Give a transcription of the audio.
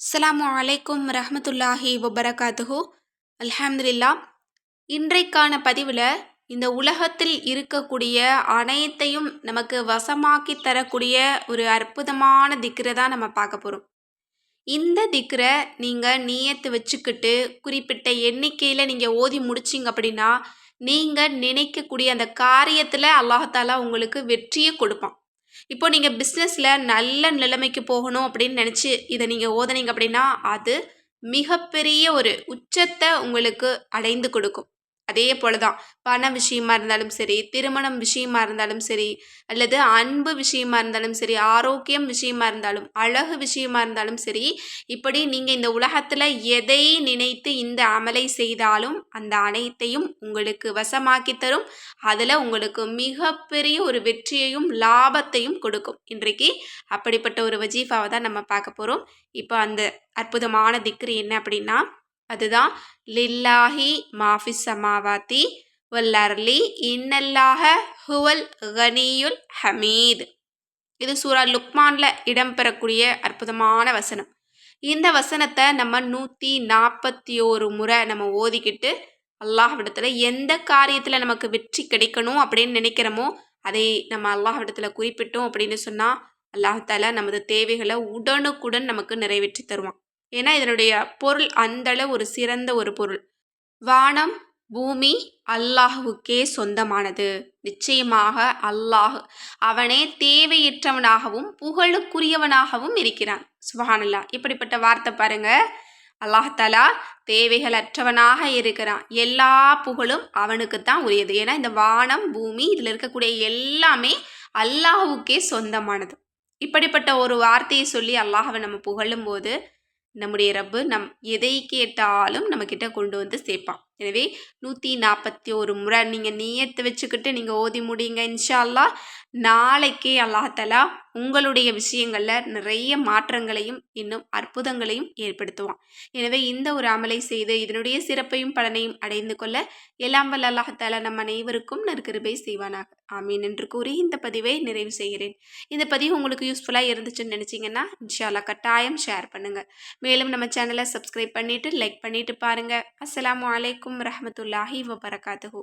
அஸ்லாம் அலைக்கும் ரஹமத்துல்லாஹி வபரகாத்துஹு. அல்ஹம்துல்லா இன்றைக்கான பதிவில் இந்த உலகத்தில் இருக்கக்கூடிய அனைத்தையும் நமக்கு வசமாக்கி தரக்கூடிய ஒரு அற்புதமான திக்கரை தான் நம்ம பார்க்க போகிறோம் இந்த திக்கரை நீங்கள் நீயத்து வச்சுக்கிட்டு குறிப்பிட்ட எண்ணிக்கையில் நீங்கள் ஓதி முடிச்சிங்க அப்படின்னா நீங்கள் நினைக்கக்கூடிய அந்த காரியத்தில் அல்லாஹாலா உங்களுக்கு வெற்றியை கொடுப்பான். இப்போ நீங்கள் பிஸ்னஸில் நல்ல நிலைமைக்கு போகணும் அப்படின்னு நினச்சி இதை நீங்கள் ஓதுனீங்க அப்படின்னா அது மிகப்பெரிய ஒரு உச்சத்தை உங்களுக்கு அடைந்து கொடுக்கும். அதே போல தான் பண விஷயமா இருந்தாலும் சரி திருமணம் விஷயமா இருந்தாலும் சரி அல்லது அன்பு விஷயமா இருந்தாலும் சரி ஆரோக்கியம் விஷயமா இருந்தாலும் அழகு விஷயமா இருந்தாலும் சரி இப்படி நீங்கள் இந்த உலகத்தில் எதை நினைத்து இந்த அமலை செய்தாலும் அந்த அனைத்தையும் உங்களுக்கு வசமாக்கி தரும். அதில் உங்களுக்கு மிகப்பெரிய ஒரு வெற்றியையும் லாபத்தையும் கொடுக்கும். இன்றைக்கு அப்படிப்பட்ட ஒரு வஜீஃபாவை தான் நம்ம பார்க்க போகிறோம் இப்போ அந்த அற்புதமான திக்ரி என்ன அப்படின்னா அதுதான் லில்லாஹி மாஃபிஸ் சமாவாத்தி வல்லர்லி இன்னல்லாக ஹுவல் கனியுல் ஹமீத். இது சூரா லுக்மானில் இடம்பெறக்கூடிய அற்புதமான வசனம். இந்த வசனத்தை நம்ம நூற்றி நாற்பத்தி ஒரு முறை நம்ம ஓதிக்கிட்டு அல்லாஹ்விடத்தில் எந்த காரியத்தில் நமக்கு வெற்றி கிடைக்கணும் அப்படின்னு நினைக்கிறோமோ அதை நம்ம அல்லாஹ்விடத்தில் குறிப்பிட்டோம் அப்படின்னு சொன்னால் அல்லாஹால நமது தேவைகளை உடனுக்குடன் நமக்கு நிறைவேற்றி தருவான். ஏன்னா இதனுடைய பொருள் அந்தளவு ஒரு சிறந்த ஒரு பொருள். வானம் பூமி அல்லாஹுக்கே சொந்தமானது. நிச்சயமாக அல்லாஹ் அவனே தேவையற்றவனாகவும் புகழுக்குரியவனாகவும் இருக்கிறான். சுபஹானல்லா. இப்படிப்பட்ட வார்த்தை பாருங்க. அல்லாஹாலா தேவைகள் அற்றவனாக இருக்கிறான். எல்லா புகழும் அவனுக்கு தான் உரியது. ஏன்னா இந்த வானம் பூமி இதில் இருக்கக்கூடிய எல்லாமே அல்லாஹுக்கே சொந்தமானது. இப்படிப்பட்ட ஒரு வார்த்தையை சொல்லி அல்லாஹவை நம்ம புகழும் போது நம்முடைய ரப்பு நம் எதை கேட்டாலும் நம்மக்கிட்ட கொண்டு வந்து சேர்ப்பான். எனவே நூற்றி நாற்பத்தி ஒரு முறை நீங்கள் நீயத்தை வச்சுக்கிட்டு நீங்கள் ஓதி முடியுங்க. இன்ஷால்லா நாளைக்கே அல்லாஹலா உங்களுடைய விஷயங்களில் நிறைய மாற்றங்களையும் இன்னும் அற்புதங்களையும் ஏற்படுத்துவான். எனவே இந்த ஒரு அமலை செய்து இதனுடைய சிறப்பையும் பலனையும் அடைந்து கொள்ள எல்லாம் வல்ல அல்லாஹால நம் அனைவருக்கும் நற்கிருபை செய்வானாக. ஆமீன் என்று கூறி இந்த பதிவை நிறைவு செய்கிறேன். இந்த பதிவு உங்களுக்கு யூஸ்ஃபுல்லாக இருந்துச்சுன்னு நினச்சிங்கன்னா இன்ஷால்லா கட்டாயம் ஷேர் பண்ணுங்கள் மேலும் நம்ம சேனலை சப்ஸ்கிரைப் பண்ணிவிட்டு லைக் பண்ணிவிட்டு பாருங்கள் அஸ்லாம் வலைக்கும் வரமத்துல்லாஹி வபரகாத்துஹூ.